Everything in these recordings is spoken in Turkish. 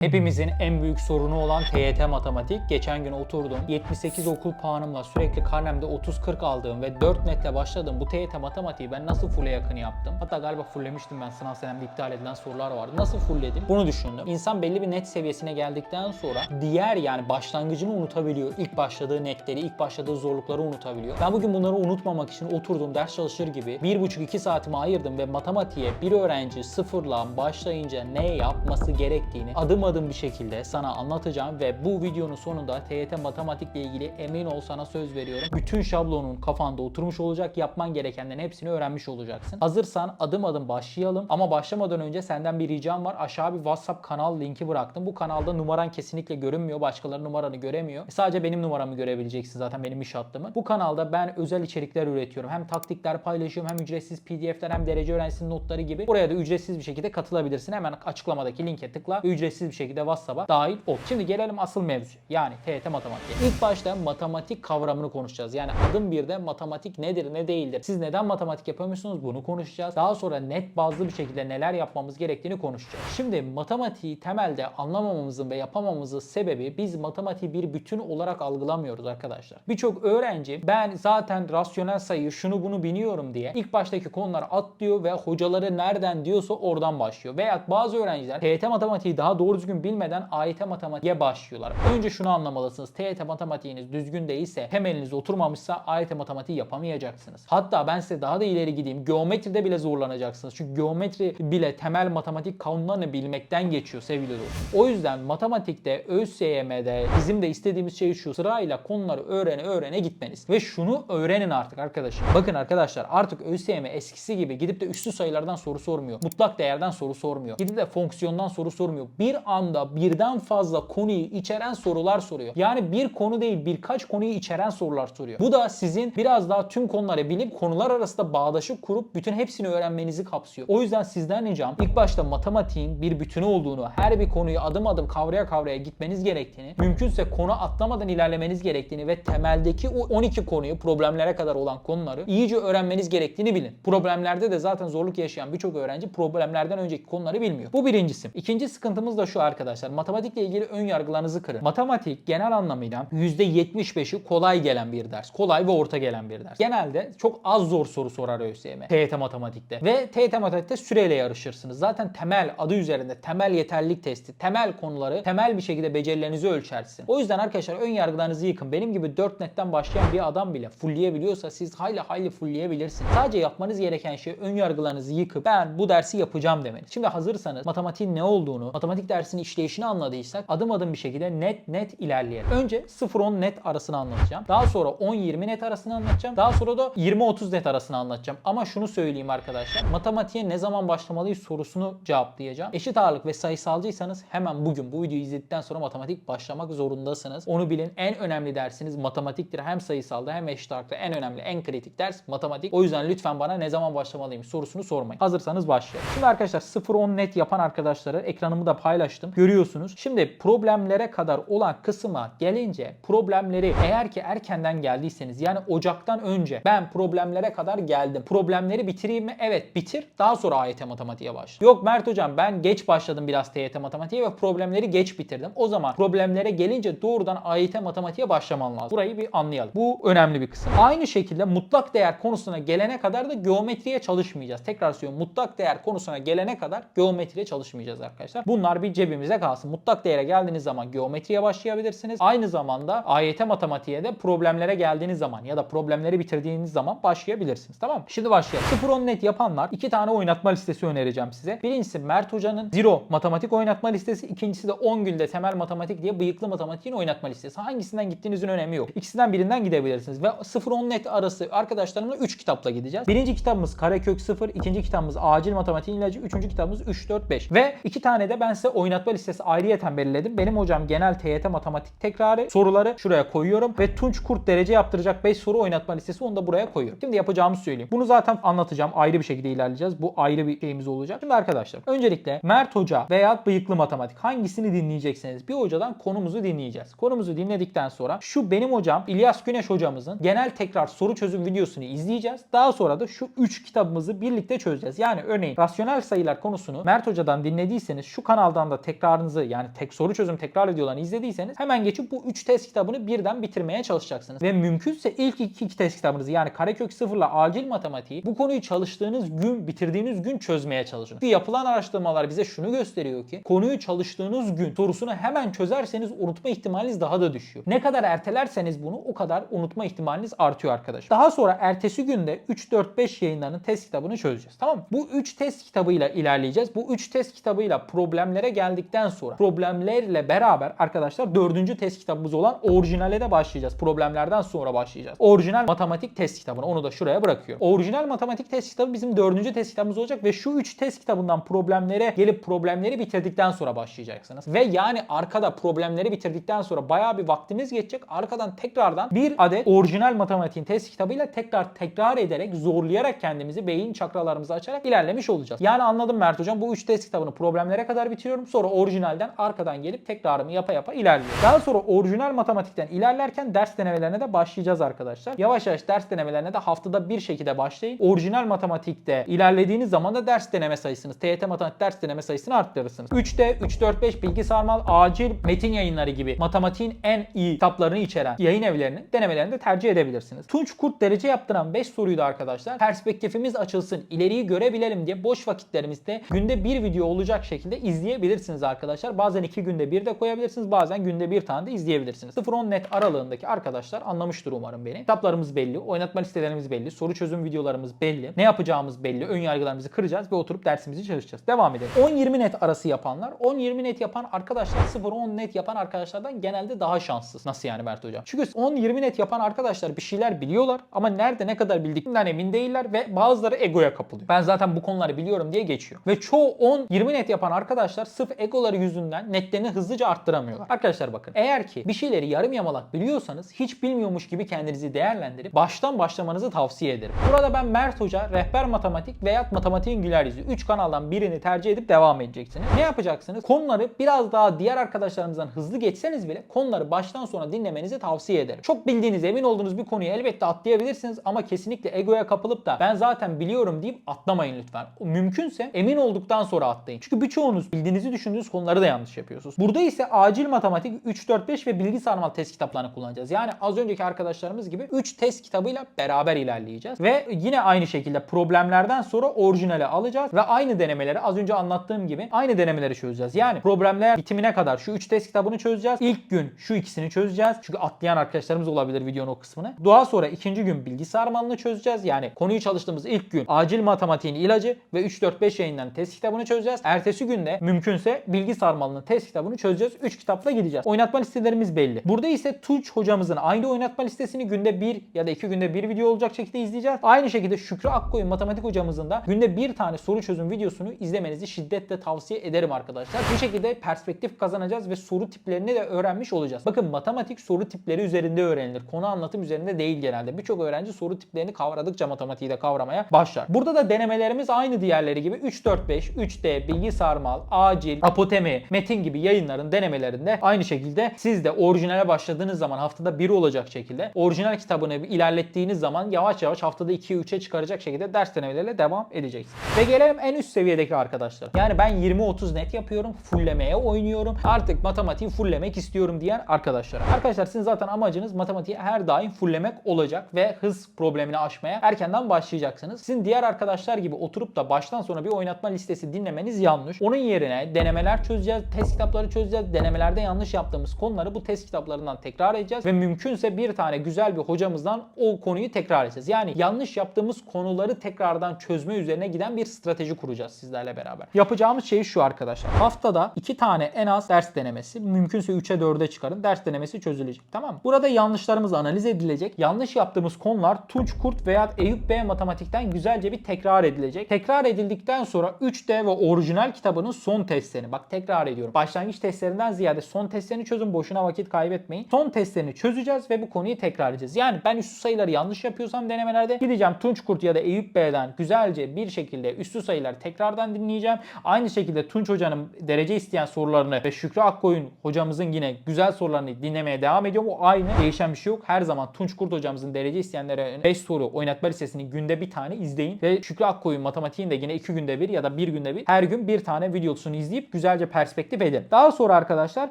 Hepimizin en büyük sorunu olan TYT matematik. Geçen gün oturdum. 78 okul puanımla sürekli karnemde 30-40 aldığım ve 4 netle başladığım bu TYT matematiği ben nasıl full'e yakın yaptım? Hatta galiba fulllemiştim ben sınav senemde iptal edilen sorular vardı. Nasıl fullledim? Bunu düşündüm. İnsan belli bir net seviyesine geldikten sonra diğer yani başlangıcını unutabiliyor. İlk başladığı netleri, ilk başladığı zorlukları unutabiliyor. Ben bugün bunları unutmamak için oturdum ders çalışır gibi 1,5-2 saatimi ayırdım ve matematiğe bir öğrenci sıfırla başlayınca ne yapması gerektiğini adım adım bir şekilde sana anlatacağım ve bu videonun sonunda TYT matematikle ilgili emin ol sana söz veriyorum. Bütün şablonun kafanda oturmuş olacak. Yapman gerekenlerin hepsini öğrenmiş olacaksın. Hazırsan adım adım başlayalım. Ama başlamadan önce senden bir ricam var. Aşağı bir WhatsApp kanal linki bıraktım. Bu kanalda numaran kesinlikle görünmüyor. Başkaları numaranı göremiyor. E, Sadece benim numaramı görebileceksin zaten benim iş hattımı. Bu kanalda ben özel içerikler üretiyorum. Hem taktikler paylaşıyorum hem ücretsiz pdf'ler hem derece öğrencisinin notları gibi. Buraya da ücretsiz bir şekilde katılabilirsin. Hemen açıklamadaki linke tıkla ücretsiz bir şekilde WhatsApp'a dahil ol. Şimdi gelelim asıl mevzu. Yani TYT matematiğe. İlk başta matematik kavramını konuşacağız. Yani adım birde matematik nedir ne değildir. Siz neden matematik yapamıyorsunuz bunu konuşacağız. Daha sonra net bazlı bir şekilde neler yapmamız gerektiğini konuşacağız. Şimdi matematiği temelde anlamamamızın ve yapamamamızın sebebi biz matematiği bir bütün olarak algılamıyoruz arkadaşlar. Birçok öğrenci ben zaten rasyonel sayı şunu bunu biliyorum diye ilk baştaki konuları atlıyor ve hocaları nereden diyorsa oradan başlıyor. Veya bazı öğrenciler TYT matematiği daha doğru bilmeden AYT matematiğe başlıyorlar. Önce şunu anlamalısınız. TYT matematiğiniz düzgün değilse, temeliniz oturmamışsa AYT matematiği yapamayacaksınız. Hatta ben size daha da ileri gideyim. Geometride bile zorlanacaksınız. Çünkü geometri bile temel matematik kanunlarını bilmekten geçiyor sevgili dostum. O yüzden matematikte, ÖSYM'de bizim de istediğimiz şey şu. Sırayla konuları öğrene öğrene gitmeniz. Ve şunu öğrenin artık arkadaşlar. Bakın arkadaşlar artık ÖSYM eskisi gibi gidip de üstü sayılardan soru sormuyor. Mutlak değerden soru sormuyor. Gidip de fonksiyondan soru sormuyor. Bir anda birden fazla konuyu içeren sorular soruyor. Yani bir konu değil birkaç konuyu içeren sorular soruyor. Bu da sizin biraz daha tüm konuları bilip konular arasında bağdaşık kurup bütün hepsini öğrenmenizi kapsıyor. O yüzden sizden ricam ilk başta matematiğin bir bütünü olduğunu, her bir konuyu adım adım kavraya kavraya gitmeniz gerektiğini, mümkünse konu atlamadan ilerlemeniz gerektiğini ve temeldeki o 12 konuyu problemlere kadar olan konuları iyice öğrenmeniz gerektiğini bilin. Problemlerde de zaten zorluk yaşayan birçok öğrenci problemlerden önceki konuları bilmiyor. Bu birincisi. İkinci sıkıntımız da şu arkadaşlar. Matematikle ilgili ön yargılarınızı kırın. Matematik genel anlamıyla %75'i kolay gelen bir ders. Kolay ve orta gelen bir ders. Genelde çok az zor soru sorar ÖSYM. TYT matematikte. Ve TYT matematikte süreyle yarışırsınız. Zaten temel adı üzerinde temel yeterlilik testi, temel konuları temel bir şekilde becerilerinizi ölçersin. O yüzden arkadaşlar ön yargılarınızı yıkın. Benim gibi 4 netten başlayan bir adam bile fullleyebiliyorsa siz hayli hayli fullleyebilirsiniz. Sadece yapmanız gereken şey ön yargılarınızı yıkıp ben bu dersi yapacağım demeniz. Şimdi hazırsanız matematiğin ne olduğunu, matematik dersinin işleyişini anladıysak adım adım bir şekilde net net ilerleyelim. Önce 0-10 net arasını anlatacağım. Daha sonra 10-20 net arasını anlatacağım. Daha sonra da 20-30 net arasını anlatacağım. Ama şunu söyleyeyim arkadaşlar. Matematiğe ne zaman başlamalıyız sorusunu cevaplayacağım. Eşit ağırlık ve sayısalcıysanız hemen bugün bu videoyu izledikten sonra matematik başlamak zorundasınız. Onu bilin. En önemli dersiniz matematiktir. Hem sayısalda hem eşit ağırlıkta en önemli, en kritik ders matematik. O yüzden lütfen bana ne zaman başlamalıyım sorusunu sormayın. Hazırsanız başlayalım. Şimdi arkadaşlar 0-10 net yapan arkadaşları ekranımı da paylaştım. Görüyorsunuz. Şimdi problemlere kadar olan kısma gelince problemleri eğer ki erkenden geldiyseniz yani Ocak'tan önce ben problemlere kadar geldim. Problemleri bitireyim mi? Evet bitir. Daha sonra AYT matematiğe başla. Yok Mert hocam ben geç başladım biraz TYT matematiğe ve problemleri geç bitirdim. O zaman problemlere gelince doğrudan AYT matematiğe başlaman lazım. Burayı bir anlayalım. Bu önemli bir kısım. Aynı şekilde mutlak değer konusuna gelene kadar da geometriye çalışmayacağız. Tekrar söylüyorum mutlak değer konusuna gelene kadar geometriye çalışmayacağız arkadaşlar. Bunlar bir cebimize kalsın. Mutlak değere geldiğiniz zaman geometriye başlayabilirsiniz. Aynı zamanda AYT matematiğe de problemlere geldiğiniz zaman ya da problemleri bitirdiğiniz zaman başlayabilirsiniz. Tamam mı? Şimdi başlayalım. 0-10 net yapanlar iki tane oynatma listesi önereceğim size. Birincisi Mert Hoca'nın Zero matematik oynatma listesi. İkincisi de 10 günde temel matematik diye bıyıklı matematiğin oynatma listesi. Hangisinden gittiğinizin önemi yok. İkisinden birinden gidebilirsiniz. Ve 0-10 net arası arkadaşlarımla 3 kitapla gideceğiz. Birinci kitabımız Karekök 0, ikinci kitabımız Acil Matematiğin İlacı, üçüncü kitabımız 3, 4, 5. Ve iki tane de ben size oynatma listesi ayrıyeten belirledim. Benim hocam genel TYT matematik tekrarı soruları şuraya koyuyorum ve Tunç Kurt derece yaptıracak 5 soru oynatma listesi onu da buraya koyuyorum. Şimdi yapacağımı söyleyeyim. Bunu zaten anlatacağım. Ayrı bir şekilde ilerleyeceğiz. Bu ayrı bir şeyimiz olacak. Şimdi arkadaşlar öncelikle Mert Hoca veya bıyıklı matematik hangisini dinleyecekseniz bir hocadan konumuzu dinleyeceğiz. Konumuzu dinledikten sonra şu benim hocam İlyas Güneş hocamızın genel tekrar soru çözüm videosunu izleyeceğiz. Daha sonra da şu 3 kitabımızı birlikte çözeceğiz. Yani örneğin rasyonel sayılar konusunu Mert Hoca'dan dinlediyseniz şu kanaldan da tekrarınızı yani tek soru çözüm tekrar ediyorlarını izlediyseniz hemen geçip bu 3 test kitabını birden bitirmeye çalışacaksınız. Ve mümkünse ilk iki, iki test kitabınızı yani karekök sıfırla acil matematiği bu konuyu çalıştığınız gün bitirdiğiniz gün çözmeye çalışın. Çünkü yapılan araştırmalar bize şunu gösteriyor ki konuyu çalıştığınız gün sorusunu hemen çözerseniz unutma ihtimaliniz daha da düşüyor. Ne kadar ertelerseniz bunu o kadar unutma ihtimaliniz artıyor arkadaşlar. Daha sonra ertesi günde 3-4-5 yayınlarının test kitabını çözeceğiz. Tamam mı? Bu 3 test kitabıyla ilerleyeceğiz. Bu 3 test kitabıyla problemlere geldikten sonra problemlerle beraber arkadaşlar 4. test kitabımız olan orijinale de başlayacağız. Problemlerden sonra başlayacağız. Orijinal matematik test kitabını onu da şuraya bırakıyorum. Orijinal matematik test kitabı bizim 4. test kitabımız olacak ve şu 3 test kitabından problemlere gelip problemleri bitirdikten sonra başlayacaksınız. Ve yani arkada problemleri bitirdikten sonra bayağı bir vaktimiz geçecek. Arkadan tekrardan bir adet orijinal matematiğin test kitabıyla tekrar tekrar ederek zorlayarak kendimizi beyin çakralarımızı açarak ilerlemiş olacağız. Yani anladım Mert hocam bu 3 test kitabını problemlere kadar bitiriyorum. Sonra orijinalden arkadan gelip tekrarımı yapa yapa ilerliyorum. Daha sonra orijinal matematikten ilerlerken ders denemelerine de başlayacağız arkadaşlar. Yavaş yavaş ders denemelerine de haftada bir şekilde başlayın. Orijinal matematikte ilerlediğiniz zaman da ders deneme sayısını, TYT matematik ders deneme sayısını arttırırsınız. 3'te 3 4 5 bilgi sarmal, acil metin yayınları gibi matematiğin en iyi kitaplarını içeren yayın evlerinin denemelerini de tercih edebilirsiniz. Tunç Kurt derece yaptıran 5 soruyu da arkadaşlar perspektifimiz açılsın, ileriyi görebilelim diye boş vakitlerimizde günde bir video olacak şekilde izleyebilirsiniz arkadaşlar. Bazen 2 günde bir de koyabilirsiniz. Bazen günde bir tane de izleyebilirsiniz. 0-10 net aralığındaki arkadaşlar anlamıştır umarım beni. Kitaplarımız belli, oynatma listelerimiz belli, soru çözüm videolarımız belli. Ne yapacağımız belli, ön yargılarımızı kıracağız ve oturup dersimizi çalışacağız. Devam edelim. 10-20 net arası yapanlar, 10-20 net yapan arkadaşlar 0-10 net yapan arkadaşlardan genelde daha şanssız. Nasıl yani Mert Hocam? Çünkü 10-20 net yapan arkadaşlar bir şeyler biliyorlar ama nerede ne kadar bildiklerinden emin değiller ve bazıları egoya kapılıyor. Ben zaten bu konuları biliyorum diye geçiyor. Ve çoğu 10-20 net yapan arkadaşlar sırf egoları yüzünden netlerini hızlıca arttıramıyorlar. Arkadaşlar bakın eğer ki bir şeyleri yarım yamalak biliyorsanız hiç bilmiyormuş gibi kendinizi değerlendirip baştan başlamanızı tavsiye ederim. Burada ben Mert Hoca, Rehber Matematik veya Matematiğin Güler Yüzü 3 kanaldan birini tercih edip devam edeceksiniz. Ne yapacaksınız? Konuları biraz daha diğer arkadaşlarınızdan hızlı geçseniz bile konuları baştan sona dinlemenizi tavsiye ederim. Çok bildiğiniz, emin olduğunuz bir konuyu elbette atlayabilirsiniz ama kesinlikle egoya kapılıp da ben zaten biliyorum deyip atlamayın lütfen. Mümkünse emin olduktan sonra atlayın. Çünkü birçoğunuz bildiğinizi düşündüğünüz konuları da yanlış yapıyorsunuz. Burada ise acil matematik 3, 4, 5 ve bilgi sarmal test kitaplarını kullanacağız. Yani az önceki arkadaşlarımız gibi 3 test kitabıyla beraber ilerleyeceğiz. Ve yine aynı şekilde problemlerden sonra orijinali alacağız ve aynı denemeleri az önce anlattığım gibi aynı denemeleri çözeceğiz. Yani problemler bitimine kadar şu 3 test kitabını çözeceğiz. İlk gün şu ikisini çözeceğiz. Çünkü atlayan arkadaşlarımız olabilir videonun o kısmını. Daha sonra ikinci gün bilgi sarmalını çözeceğiz. Yani konuyu çalıştığımız ilk gün acil matematiğin ilacı ve 3 4 5 yayından test kitabını çözeceğiz. Ertesi günde mümkünse bilgi sarmalının test kitabını çözeceğiz. 3 kitapla gideceğiz. Oynatma listelerimiz belli. Burada ise Tunç hocamızın aynı oynatma listesini günde bir ya da iki günde bir video olacak şekilde izleyeceğiz. Aynı şekilde Şükrü Akkoyun matematik hocamızın da günde bir tane soru çözüm videosunu izlemenizi şiddetle tavsiye ederim arkadaşlar. Bu şekilde perspektif kazanacağız ve soru tiplerini de öğrenmiş olacağız. Bakın matematik soru tipleri üzerinde öğrenilir. Konu anlatım üzerinde değil genelde. Birçok öğrenci soru tiplerini kavradıkça matematiği de kavramaya başlar. Burada da denemelerimiz aynı diğerleri gibi 3 4 5, 3D, bilgi sarmal, acil, apotemi, metin gibi yayınların denemelerinde aynı şekilde siz de orijinale başladığınız zaman haftada bir olacak şekilde orijinal kitabını ilerlettiğiniz zaman yavaş yavaş haftada 2'ye 3'e çıkaracak şekilde ders denemeleriyle devam edeceksiniz. Ve gelelim en üst seviyedeki arkadaşlar. Yani ben 20-30 net yapıyorum. Fulllemeye oynuyorum. Artık matematiği fulllemek istiyorum diyen arkadaşlar. Arkadaşlar sizin zaten amacınız matematiği her daim fulllemek olacak ve hız problemini aşmaya erkenden başlayacaksınız. Sizin diğer arkadaşlar gibi oturup da baştan sona bir oynatma listesi dinlemeniz yanlış. Onun yerine denemeler çözeceğiz, test kitapları çözeceğiz. Denemelerde yanlış yaptığımız konuları bu test kitaplarından tekrar edeceğiz ve mümkünse bir tane güzel bir hocamızdan o konuyu tekrar edeceğiz. Yani yanlış yaptığımız konuları tekrardan çözme üzerine giden bir strateji kuracağız sizlerle beraber. Yapacağımız şey şu arkadaşlar. Haftada iki tane en az ders denemesi, mümkünse 3'e 4'e çıkarın. Ders denemesi çözülecek. Tamam mı? Burada yanlışlarımız analiz edilecek. Yanlış yaptığımız konular Tunç Kurt veya Eyüp Bey matematikten güzelce bir tekrar edilecek. Tekrar edildikten sonra 3D ve orijinal kitabının son bak tekrar ediyorum. Başlangıç testlerinden ziyade son testlerini çözün. Boşuna vakit kaybetmeyin. Son testlerini çözeceğiz ve bu konuyu tekrar edeceğiz. Yani ben üstü sayıları yanlış yapıyorsam denemelerde gideceğim Tunç Kurt ya da Eyüp Bey'den güzelce bir şekilde üstü sayıları tekrardan dinleyeceğim. Aynı şekilde Tunç Hoca'nın derece isteyen sorularını ve Şükrü Akkoyun hocamızın yine güzel sorularını dinlemeye devam ediyorum. O aynı değişen bir şey yok. Her zaman Tunç Kurt hocamızın derece isteyenlere 5 soru oynatma listesini günde bir tane izleyin ve Şükrü Akkoyun matematiğin de yine 2 günde bir ya da bir günde bir her gün bir tane videosunu izleyip güzel güzelce perspektif edin. Daha sonra arkadaşlar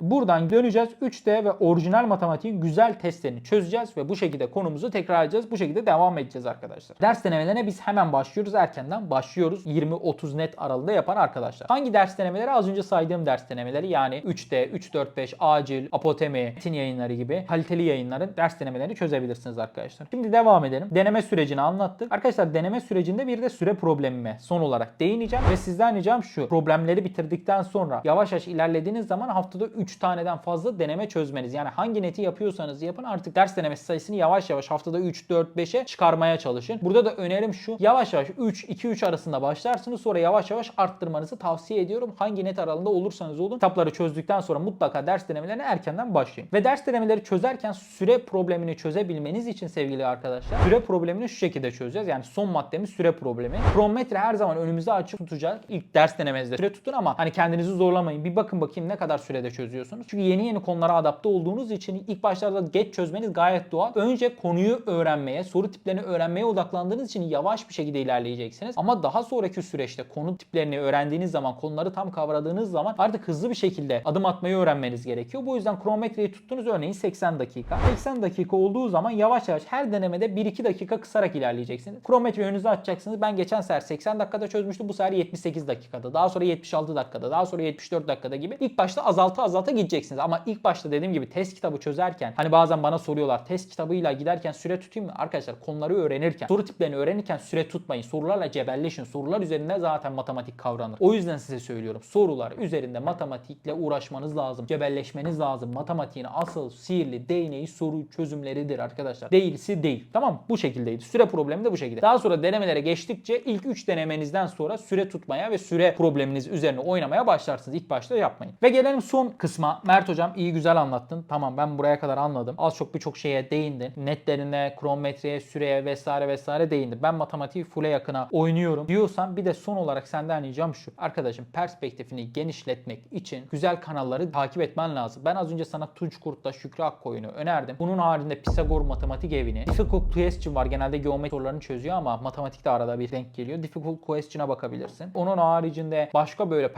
buradan döneceğiz. 3D ve orijinal matematiğin güzel testlerini çözeceğiz ve bu şekilde konumuzu tekrar edeceğiz. Bu şekilde devam edeceğiz arkadaşlar. Ders denemelerine biz hemen başlıyoruz. Erkenden başlıyoruz. 20-30 net aralığında yapan arkadaşlar. Hangi ders denemeleri? Az önce saydığım ders denemeleri yani 3D, 345, acil, apotemi, metin yayınları gibi kaliteli yayınların ders denemelerini çözebilirsiniz arkadaşlar. Şimdi devam edelim. Deneme sürecini anlattık. Arkadaşlar deneme sürecinde bir de süre problemime son olarak değineceğim ve sizden ricam şu. Problemleri bitirdikten sonra yavaş yavaş ilerlediğiniz zaman haftada 3 taneden fazla deneme çözmeniz. Yani hangi neti yapıyorsanız yapın artık ders denemesi sayısını yavaş yavaş haftada 3, 4, 5'e çıkarmaya çalışın. Burada da önerim şu. Yavaş yavaş 3, 2, 3 arasında başlarsınız. Sonra yavaş yavaş arttırmanızı tavsiye ediyorum. Hangi net aralığında olursanız olun. Kitapları çözdükten sonra mutlaka ders denemelerine erkenden başlayın. Ve ders denemeleri çözerken süre problemini çözebilmeniz için sevgili arkadaşlar süre problemini şu şekilde çözeceğiz. Yani son maddemiz süre problemi. Kronometre her zaman önümüze açık tutacak. İlk ders denemenizde süre tutun ama hani kendinizi zorlamayın. Bir bakın bakayım ne kadar sürede çözüyorsunuz. Çünkü yeni yeni konulara adapte olduğunuz için ilk başlarda geç çözmeniz gayet doğal. Önce konuyu öğrenmeye, soru tiplerini öğrenmeye odaklandığınız için yavaş bir şekilde ilerleyeceksiniz. Ama daha sonraki süreçte konu tiplerini öğrendiğiniz zaman, konuları tam kavradığınız zaman artık hızlı bir şekilde adım atmayı öğrenmeniz gerekiyor. Bu yüzden kronometreyi tuttunuz örneğin 80 dakika. 80 dakika olduğu zaman yavaş yavaş her denemede 1-2 dakika kısarak ilerleyeceksiniz. Kronometreyi önünüze açacaksınız. Ben geçen sefer 80 dakikada çözmüştüm. Bu sefer 78 dakikada. Daha sonra 76 dakikada. Daha sonra 74 dakikada gibi. İlk başta azalta azalta gideceksiniz. Ama ilk başta dediğim gibi test kitabı çözerken hani bazen bana soruyorlar test kitabıyla giderken süre tutayım mı? Arkadaşlar konuları öğrenirken, soru tiplerini öğrenirken süre tutmayın. Sorularla cebelleşin. Sorular üzerinde zaten matematik kavranır. O yüzden size söylüyorum. Sorular üzerinde matematikle uğraşmanız lazım. Cebelleşmeniz lazım. Matematiğin asıl sihirli değneği soru çözümleridir arkadaşlar. Değilsi değil. Tamam Bu şekildeydi. Süre problemi de bu şekilde. Daha sonra denemelere geçtikçe ilk 3 denemenizden sonra süre tutmaya ve süre probleminiz üzerine oynamaya başlarsınız. İlk başta yapmayın. Ve gelelim son kısma. Mert hocam iyi güzel anlattın. Tamam ben buraya kadar anladım. Az çok birçok şeye değindin. Netlerine, kronometreye, süreye vesaire vesaire değindin. Ben matematiği full'e yakına oynuyorum diyorsan bir de son olarak senden ricam şu. Arkadaşım perspektifini genişletmek için güzel kanalları takip etmen lazım. Ben az önce sana Tunç Kurt'la Şükrü Akkoyun'u önerdim. Bunun haricinde Pisagor Matematik Evi'ni. Difficult Question var. Genelde geometri sorularını çözüyor ama matematikte arada bir denk geliyor. Difficult Question'a bakabilirsin. Onun haricinde başka böyle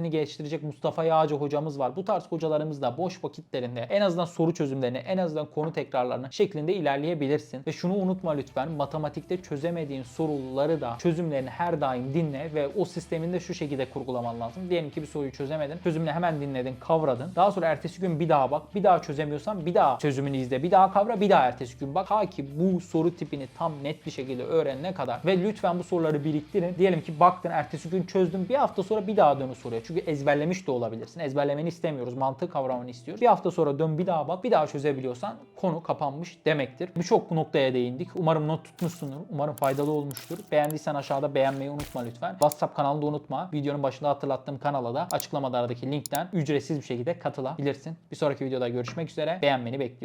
perspektifini geliştirecek Mustafa Yağcı hocamız var. Bu tarz hocalarımız da boş vakitlerinde en azından soru çözümlerini, en azından konu tekrarlarını şeklinde ilerleyebilirsin. Ve şunu unutma lütfen. Matematikte çözemediğin soruları da çözümlerini her daim dinle ve o sistemini de şu şekilde kurgulaman lazım. Diyelim ki bir soruyu çözemedin. Çözümünü hemen dinledin, kavradın. Daha sonra ertesi gün bir daha bak. Bir daha çözemiyorsan bir daha çözümünü izle. Bir daha kavra, bir daha ertesi gün bak. Ta ki bu soru tipini tam net bir şekilde öğrenene kadar. Ve lütfen bu soruları biriktirin. Diyelim ki baktın ertesi gün çözdün. Bir hafta sonra bir daha dön o soruya. Çünkü ezberlemiş de olabilirsin. Ezberlemeni istemiyoruz. Mantık kavramını istiyoruz. Bir hafta sonra dön bir daha bak. Bir daha çözebiliyorsan konu kapanmış demektir. Birçok noktaya değindik. Umarım not tutmuşsundur. Umarım faydalı olmuştur. Beğendiysen aşağıda beğenmeyi unutma lütfen. WhatsApp kanalını da unutma. Videonun başında hatırlattığım kanala da açıklamalardaki linkten ücretsiz bir şekilde katılabilirsin. Bir sonraki videoda görüşmek üzere. Beğenmeni bekliyorum.